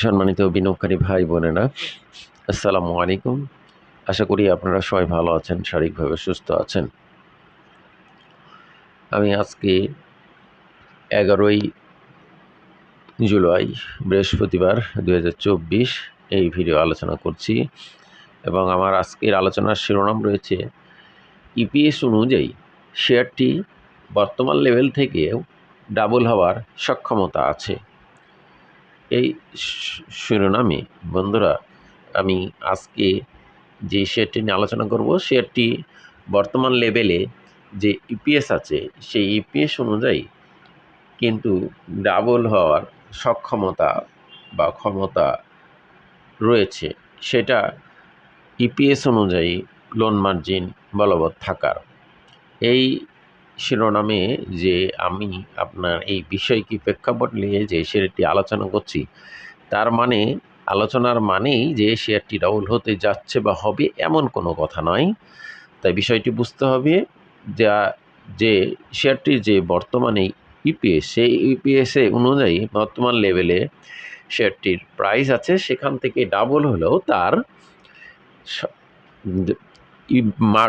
সম্মানিত বিনিয়োগকারী ভাই বোনেরা, আসসালামু আলাইকুম। আশা করি আপনারা সবাই ভালো আছেন, শারীরিকভাবে সুস্থ আছেন। আমি আজকে এগারোই জুলাই, বৃহস্পতিবার দু হাজার চব্বিশ এই ভিডিও আলোচনা করছি এবং আমার আজকের আলোচনার শিরোনাম রয়েছে ইপিএস অনুযায়ী শেয়ারটি বর্তমান লেভেল থেকেও ডাবল হওয়ার সক্ষমতা আছে। এই শিরোনামে, বন্ধুরা, আমি আজকে যে শেয়ারটি নিয়ে আলোচনা করব, শেয়ারটি বর্তমান লেভেলে যে ইপিএস আছে, সেই ইপিএস অনুযায়ী কিন্তু ডাবল হওয়ার সক্ষমতা বা ক্ষমতা রয়েছে। সেটা ইপিএস অনুযায়ী লোন মার্জিন বলবৎ থাকার। এই শিরোনামে যে আমি আপনার এই বিষয়টি প্রেক্ষাপট নিয়ে যে শেয়ারটি আলোচনা করছি, তার মানে আলোচনার মানেই যে শেয়ারটি ডাবল হতে যাচ্ছে বা হবে এমন কোনো কথা নয়। তাই বিষয়টি বুঝতে হবে যা, যে শেয়ারটির যে বর্তমানে ইপিএস, সেই ইপিএসে অনুযায়ী বর্তমান লেভেলে শেয়ারটির প্রাইস আছে, সেখান থেকে ডাবল হলেও তার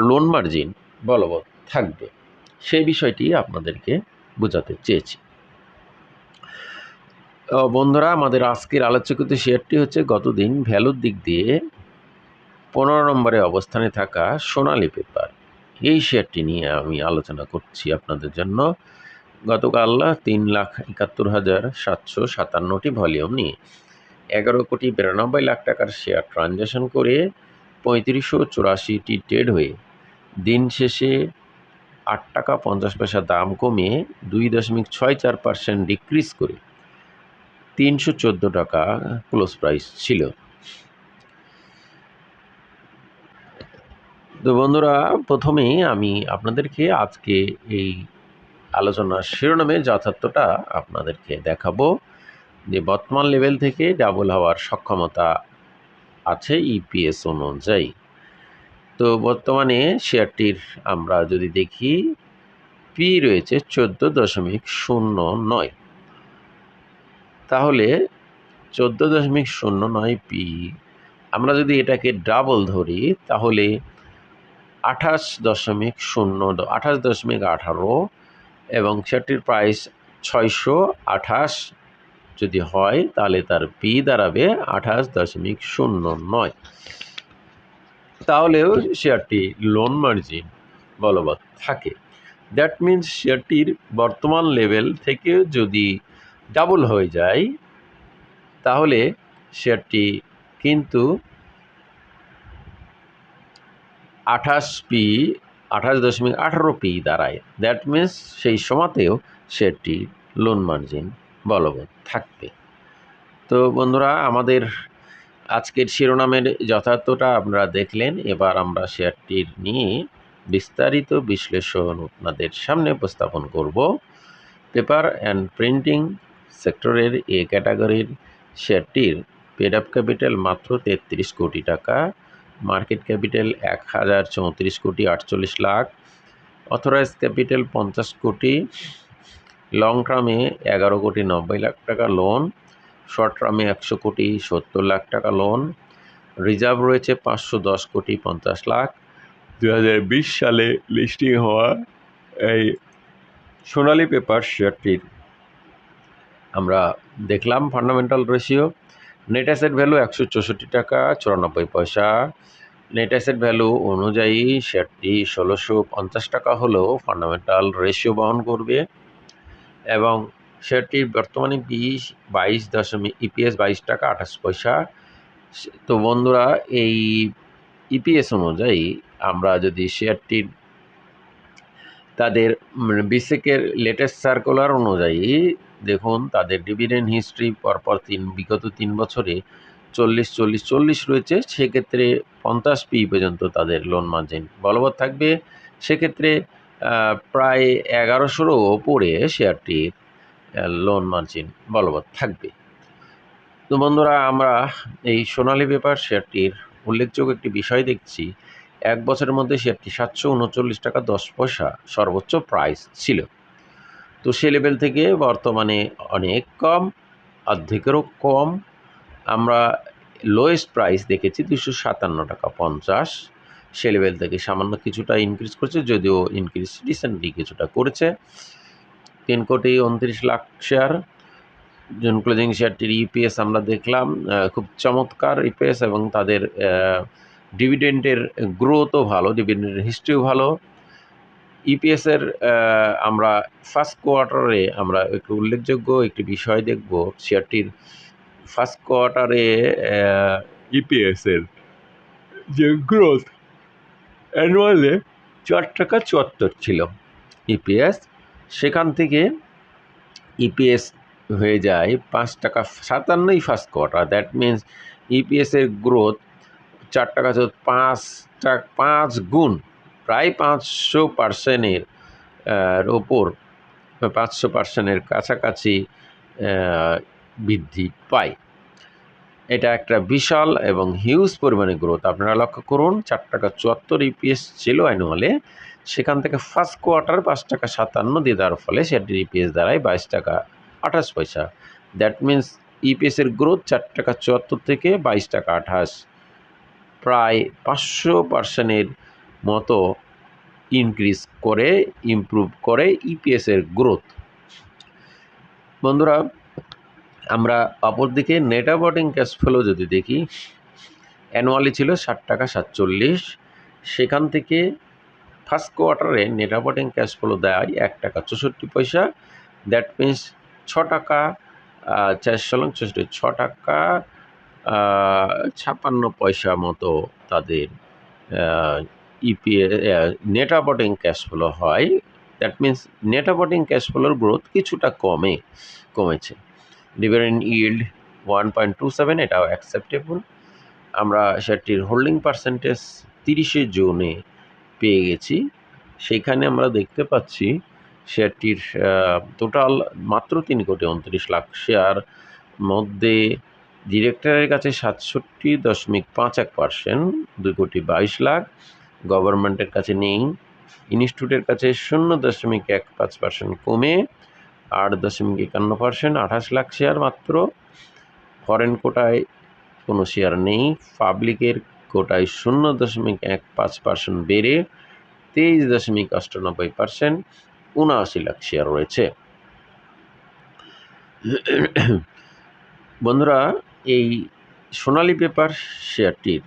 লোন মার্জিন বলবৎ থাকবে। সেই বিষয়টি আপনাদেরকে বোঝাতে চেয়েছি। বন্ধুরা, আমাদের আজকের আলোচকিত শেয়ারটি হচ্ছে গতদিন ভ্যালুর দিক দিয়ে পনেরো নম্বরে অবস্থানে থাকা সোনালী পেপার। এই শেয়ারটি নিয়ে আমি আলোচনা করছি আপনাদের জন্য। গতকাল তিন লাখ একাত্তর হাজার সাতশো সাতান্নটি ভলিউম নিয়ে এগারো কোটি বিরানব্বই লাখ টাকার শেয়ার ট্রানজ্যাকশন করে পঁয়ত্রিশশো চুরাশিটি ট্রেড হয়ে দিন শেষে আট টাকা পঞ্চাশ পয়সা দাম কমিয়ে দুই দশমিক ছয় চার পার্সেন্ট ডিক্রিজ করে তিনশো চোদ্দ টাকা ক্লোজ প্রাইস ছিল। তো বন্ধুরা, প্রথমেই আমি আপনাদেরকে আজকে এই আলোচনার শিরোনামে যথার্থটা আপনাদেরকে দেখাবো যে বর্তমান লেভেল থেকে ডাবল হওয়ার সক্ষমতা আছে ইপিএস অনুযায়ী। তো বর্তমানে শেয়ারটির আমরা যদি দেখি, পি রয়েছে চোদ্দ দশমিক শূন্য নয়। তাহলে চোদ্দ দশমিক শূন্য নয় পি, আমরা যদি এটাকে ডাবল ধরি, তাহলে আঠাশ দশমিক শূন্য, আঠাশ দশমিক আঠারো এবং সেটির প্রাইস ছয়শো আঠাশ যদি হয়, তাহলে তার পি দাঁড়াবে আঠাশ দশমিক শূন্য নয়। তাহলেও শেয়ারটি লোন মার্জিন বলবৎ থাকে। দ্যাট মিন্স শেয়ারটির বর্তমান লেভেল থেকে যদি ডাবল হয়ে যায়, তাহলে শেয়ারটি কিন্তু আঠাশ পি আঠাশ দশমিক আঠারো পি দাঁড়ায়। দ্যাট মিন্স সেই সময়তেও শেয়ারটি লোন মার্জিন বলবৎ থাকবে। তো বন্ধুরা, আমাদের আজকের শিরোনামের যথার্থটা আপনারা দেখলেন। এবার আমরা শেয়ারটির নিয়ে বিস্তারিত বিশ্লেষণ আপনাদের সামনে উপস্থাপন করব। পেপার অ্যান্ড প্রিন্টিং সেক্টরের এ ক্যাটাগরির শেয়ারটির পেড আপ ক্যাপিটাল মাত্র তেত্রিশ কোটি টাকা, মার্কেট ক্যাপিটাল এক হাজার চৌত্রিশ কোটি আটচল্লিশ লাখ অথরাইজ ক্যাপিটাল পঞ্চাশ কোটি, লং টার্মে এগারো কোটি নব্বই লাখ টাকা লোন শর্ট টার্মে একশো কোটি সত্তর লাখ টাকা লোন রিজার্ভ রয়েছে পাঁচশো দশ কোটি পঞ্চাশ লাখ। দু বিশ সালে লিস্টিং হওয়া এই সোনালী পেপার শেয়ারটির আমরা দেখলাম fundamental ratio net asset value একশো চৌষট্টি টাকা, চুরানব্বই পয়সা। নেট অ্যাসেট ভ্যালু অনুযায়ী শেয়ারটি ষোলোশো পঞ্চাশ টাকা হলেও ফান্ডামেন্টাল রেশিও বহন করবে। এবং শেয়ারটির বর্তমানে বিশ, বাইশ দশমিক ইপিএস বাইশ টাকা আঠাশ পয়সা। তো বন্ধুরা, এই ইপিএস অনুযায়ী আমরা যদি শেয়ারটির তাদের বিসেকের লেটেস্ট সার্কুলার অনুযায়ী দেখুন, তাদের ডিভিডেন্ড হিস্ট্রি পরপর তিন, বিগত তিন বছরে চল্লিশ চল্লিশ চল্লিশ রয়েছে। সেক্ষেত্রে পঞ্চাশ পি পর্যন্ত তাদের লোন মার্জিন বলবৎ থাকবে। সেক্ষেত্রে প্রায় এগারোশোরও ওপরে শেয়ারটির লোন মার্জিন বলবৎ থাকবে। তো বন্ধুরা, আমরা এই সোনালী পেপার শেয়ারটির উল্লেখযোগ্য একটি বিষয় দেখছি। এক বছরের মধ্যে শেয়ারটি সাতশো উনচল্লিশ টাকা দশ পয়সা সর্বোচ্চ প্রাইস ছিল। তো সে লেভেল থেকে বর্তমানে অনেক কম, অর্ধেকেরও কম। আমরা লোয়েস্ট প্রাইস দেখেছি দুশো সাতান্ন টাকা পঞ্চাশ। সে লেভেল থেকে সামান্য কিছুটা ইনক্রিজ করেছে, যদিও ইনক্রিজ রিসেন্টলি কিছুটা করেছে। তিন কোটি উনত্রিশ লাখ শেয়ার। জুন ক্লোজিং শেয়ারটির ইপিএস আমরা দেখলাম খুব চমৎকার ইপিএস এবং তাদের ডিভিডেন্টের গ্রোথও ভালো ডিভিডেন্টের হিস্ট্রিও ভালো। ইপিএসের আমরা ফার্স্ট কোয়ার্টারে আমরা একটু উল্লেখযোগ্য একটি বিষয় দেখব, শেয়ারটির ফার্স্ট কোয়ার্টারে ইপিএসের যে গ্রোথ অ্যানুয়ালে চার টাকা চুয়াত্তর ছিল। ইপিএস সেখান থেকে ইপিএস হয়ে যায় পাঁচ টাকা সাতান্নই ফার্স্ট কোয়ার্টার দ্যাট মিন্স ইপিএসের গ্রোথ চার টাকা পাঁচ টাকা পাঁচ গুণ, প্রায় পাঁচশো পার্সেন্টের ওপর, পাঁচশো পার্সেন্টের কাছাকাছি বৃদ্ধি পায়। এটা একটা বিশাল এবং হিউজ পরিমাণে গ্রোথ আপনারা লক্ষ্য করুন, চার টাকা চুয়াত্তর ইপিএস ছিল অ্যানুয়ালে সেখান থেকে ফার্স্ট কোয়ার্টার পাঁচ টাকা সাতান্ন দিয়ে দেওয়ার ফলে সেটির ইপিএস দাঁড়ায় বাইশ টাকা আঠাশ পয়সা। দ্যাট মিন্স ইপিএসের গ্রোথ চার টাকা চুয়াত্তর থেকে বাইশ টাকা আঠাশ। প্রায় পাঁচশো পার্সেন্টের মতো ইনক্রিজ করে ইমপ্রুভ করে ইপিএসের গ্রোথ বন্ধুরা, আমরা অপরদিকে নেট অপারেটিং ক্যাশ ফ্লো যদি দেখি অ্যানুয়ালি ছিল ষাট টাকা সাতচল্লিশ। সেখান থেকে ফার্স্ট কোয়ার্টারে নেট অপারেটিং ক্যাশ ফ্লো দেয় এক টাকা চৌষট্টি পয়সা। দ্যাট মিন্স ছ টাকা চারশো চৌষট্টি ছ টাকা আহ, ছাপ্পান্ন পয়সা মতো তাদের EPA net operating cash flow হয়। That means net operating cash floor growth কিছুটা কমে কমেছে। Dividend yield one point two seven এটাও অ্যাকসেপ্টেবল আমরা সেটির হোল্ডিং পার্সেন্টেজ তিরিশে জুনে পেয়ে গেছি। সেইখানে আমরা দেখতে পাচ্ছি শেয়ারটির টোটাল মাত্র তিন কোটি উনত্রিশ লাখ শেয়ার, মধ্যে ডিরেক্টরের কাছে সাতষট্টি দশমিক পাঁচ এক পার্সেন্ট দুই কোটি বাইশ লাখ গভর্নমেন্টের কাছে নেই ইনস্টিটিউটের কাছে শূন্য দশমিক এক পাঁচ পার্সেন্ট কমে আট দশমিক একান্ন পার্সেন্ট আঠাশ লাখ শেয়ার মাত্র। ফরেন কোটায় কোনো শেয়ার নেই পাবলিকের কোটায় শূন্য দশমিক এক পাঁচ পার্সেন্ট বেড়ে তেইশ দশমিক অষ্টানব্বই পার্সেন্ট উনআশি লাখ শেয়ার রয়েছে। বন্ধুরা, এই সোনালী পেপার শেয়ারটির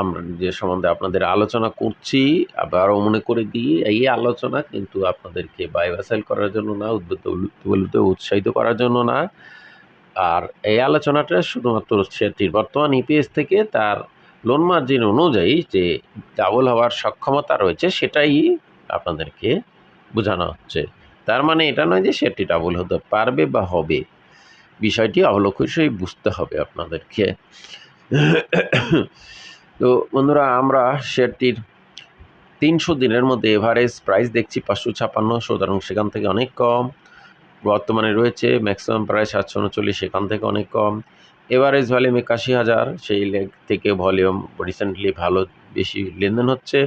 আমরা যে সম্বন্ধে আপনাদের আলোচনা করছি, আবারও মনে করে দিই, এই আলোচনা কিন্তু আপনাদেরকে বাই সেল করার জন্য না উদ্বুদ্ধ উৎসাহিত করার জন্য না আর এই আলোচনাটা শুধুমাত্র শেয়ারটির বর্তমান ইপিএস থেকে তার লোন মার্জিন অনুযায়ী যে ডাবল হওয়ার সক্ষমতা রয়েছে, সেটাই আপনাদেরকে বোঝানো হচ্ছে। তার মানে এটা নয় যে শেয়ারটি ডাবল হতে পারবে বা হবে। বিষয়টি অবলক্ষই বুঝতে হবে আপনাদেরকে। তো বন্ধুরা, আমরা শেয়ারটির তিনশো দিনের মধ্যে এভারেজ প্রাইস দেখছি পাঁচশো ছাপান্ন, সুতরাং সেখান থেকে অনেক কম। বর্তমানে রয়েছে ম্যাক্সিমাম প্রায় সাতশো উনচল্লিশ সেখান থেকে অনেক কম। এভারেজ ভলিউম একাশি হাজার, সেই লেগ থেকে ভলিউম রিসেন্টলি ভালো বেশি লেনদেন হচ্ছে।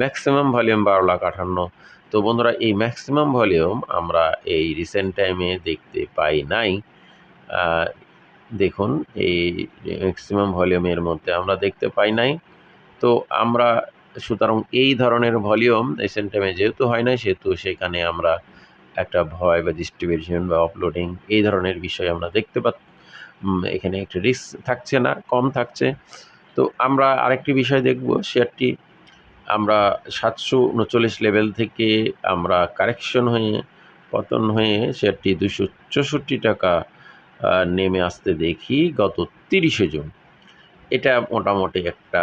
ম্যাক্সিমাম ভলিউম বারো লাখ আঠান্ন। তো বন্ধুরা, এই ম্যাক্সিমাম ভলিউম আমরা এই রিসেন্ট টাইমে দেখতে পাই নাই। দেখুন, এই ম্যাক্সিমাম ভলিউমের মধ্যে আমরা দেখতে পাই নাই। তো আমরা, সুতরাং এই ধরনের ভলিউম রিসেন্ট টাইমে যেহেতু হয় নাই, সেহেতু সেখানে আমরা একটা ভয় বা ডিস্ট্রিবিউশন বা আপলোডিং এই ধরনের বিষয় আমরা দেখতে পা এখানে একটা রিস্ক থাকছে না, কম থাকছে। তো আমরা আরেকটি বিষয় দেখব শেয়ারটি আমরা সাতশো উনচল্লিশ লেভেল থেকে আমরা কারেকশন হয়ে, পতন হয়ে শেয়ারটি দুশো চৌষট্টি টাকা নেমে আসতে দেখি গত তিরিশে জুন। এটা মোটামুটি একটা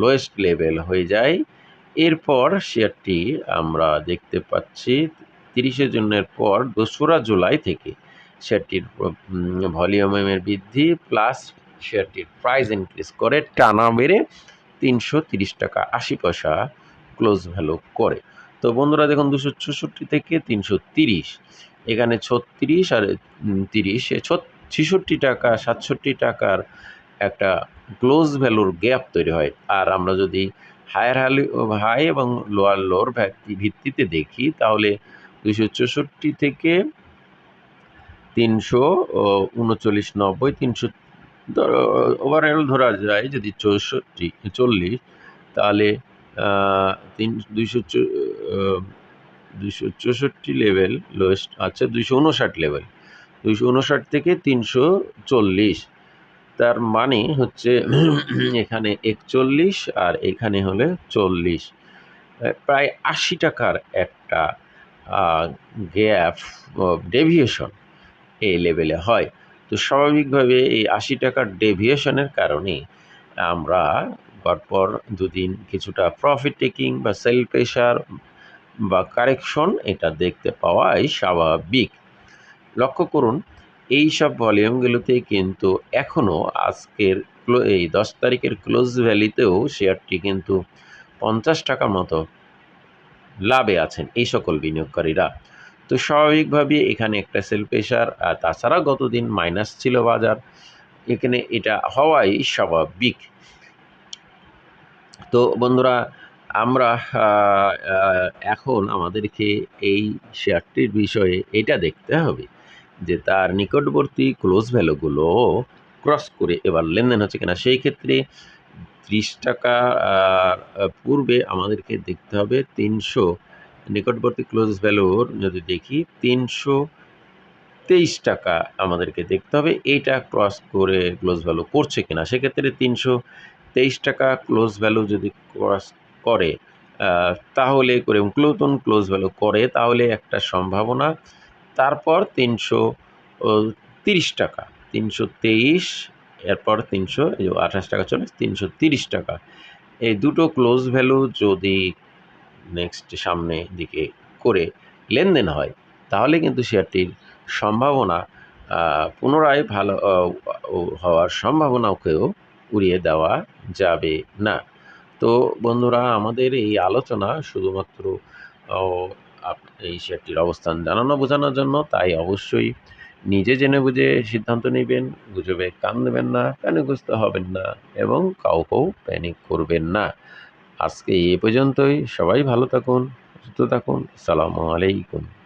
লোয়েস্ট লেভেল হয়ে যায়। এরপর শেয়ারটি আমরা দেখতে পাচ্ছি তিরিশে জুনের পর দোসরা জুলাই থেকে শেয়ারটির ভলিউমের বৃদ্ধি প্লাস শেয়ারটির প্রাইস ইনক্রিজ করে টানা বেড়ে তিনশো তিরিশ টাকা আশি পয়সা ক্লোজ ভ্যালু করে। তো বন্ধুরা দেখুন, দুশো চৌষট্টি থেকে তিনশো তিরিশ, এখানে ছত্রিশ আর তিরিশ ছেষট্টি টাকা, সাতষট্টি টাকার একটা ক্লোজ ভ্যালুর গ্যাপ তৈরি হয়। আর আমরা যদি হায়ার ভ্যালু হাই এবং লোয়ার লোর ভিত্তিতে দেখি, তাহলে দুশো চৌষট্টি থেকে তিনশো উনচল্লিশ নব্বই, তিনশো ওভারঅল ধরা যায় যদি চৌষট্টি, চল্লিশ, তাহলে তিন, দুইশো দুইশো চৌষট্টি লেভেল লোয়েস্ট আচ্ছা দুইশো উনষাট লেভেল দুইশো উনষাট থেকে তিনশো চল্লিশ, তার মানে হচ্ছে এখানে একচল্লিশ আর এখানে হলে চল্লিশ। প্রায় আশি টাকার একটা গ্যাপ ডেভিয়েশন এই লেভেলে হয়। তো স্বাভাবিকভাবে এই আশি টাকার ডেভিয়েশনের কারণে আমরা পরপর দুদিন কিছুটা প্রফিট টেকিং বা সেল প্রেশার বা কারেকশন এটা দেখতে পাওয়াই স্বাভাবিক। লক্ষ্য করুন, এই সব ভলিউমগুলোতে কিন্তু এখনও আজকের এই দশ তারিখের ক্লোজ ভ্যালিতেও শেয়ারটি কিন্তু পঞ্চাশ টাকার মতো লাভে আছেন এই সকল বিনিয়োগকারীরা। তো স্বাভাবিকভাবে এখানে একটা সেল প্রেশার আর তাছাড়া গতদিন মাইনাস ছিল বাজার। এখানে এটা হওয়াই স্বাভাবিক। তো বন্ধুরা, আমরা এখন আমাদেরকে এই শেয়ারটির বিষয়ে এটা দেখতে হবে যে তার নিকটবর্তী ক্লোজ ভ্যালুগুলো ক্রস করে এবার লেনদেন হচ্ছে কিনা। সেই ক্ষেত্রে ত্রিশ টাকা পূর্বে আমাদেরকে দেখতে হবে তিনশো, নিকটবর্তী ক্লোজ ভ্যালুর যদি দেখি তিনশো তেইশ টাকা আমাদেরকে দেখতে হবে। এইটা ক্রস করে ক্লোজ ভ্যালু করছে কিনা, সেক্ষেত্রে তিনশো তেইশ টাকা ক্লোজ ভ্যালু যদি ক্রস করে তাহলে করে নতুন ক্লোজ ভ্যালু করে, তাহলে একটা সম্ভাবনা। তারপর তিনশো তিরিশ টাকা, তিনশো তেইশ এরপর তিনশো, এই আঠাশ টাকা চলে তিনশো তিরিশ টাকা। এই দুটো ক্লোজ ভ্যালু যদি নেক্সট সামনে দিকে করে লেনদেন হয়, তাহলে কিন্তু শেয়ারটির সম্ভাবনা পুনরায় ভালো হওয়ার সম্ভাবনাকেও উড়িয়ে দেওয়া যাবে না। তো বন্ধুরা, আমাদের এই আলোচনা শুধুমাত্র এই শেয়ারটির অবস্থান জানানো, বোঝানোর জন্য, তাই অবশ্যই নিজে জেনে বুঝে সিদ্ধান্ত নেবেন, গুজবে কান দেবেন না প্যানিকগ্রস্ত হবেন না এবং কাউকেও প্যানিক করবেন না। আজকে এ পর্যন্তই। সবাই ভালো থাকুন, সুস্থ থাকুন। সালামু আলাইকুম।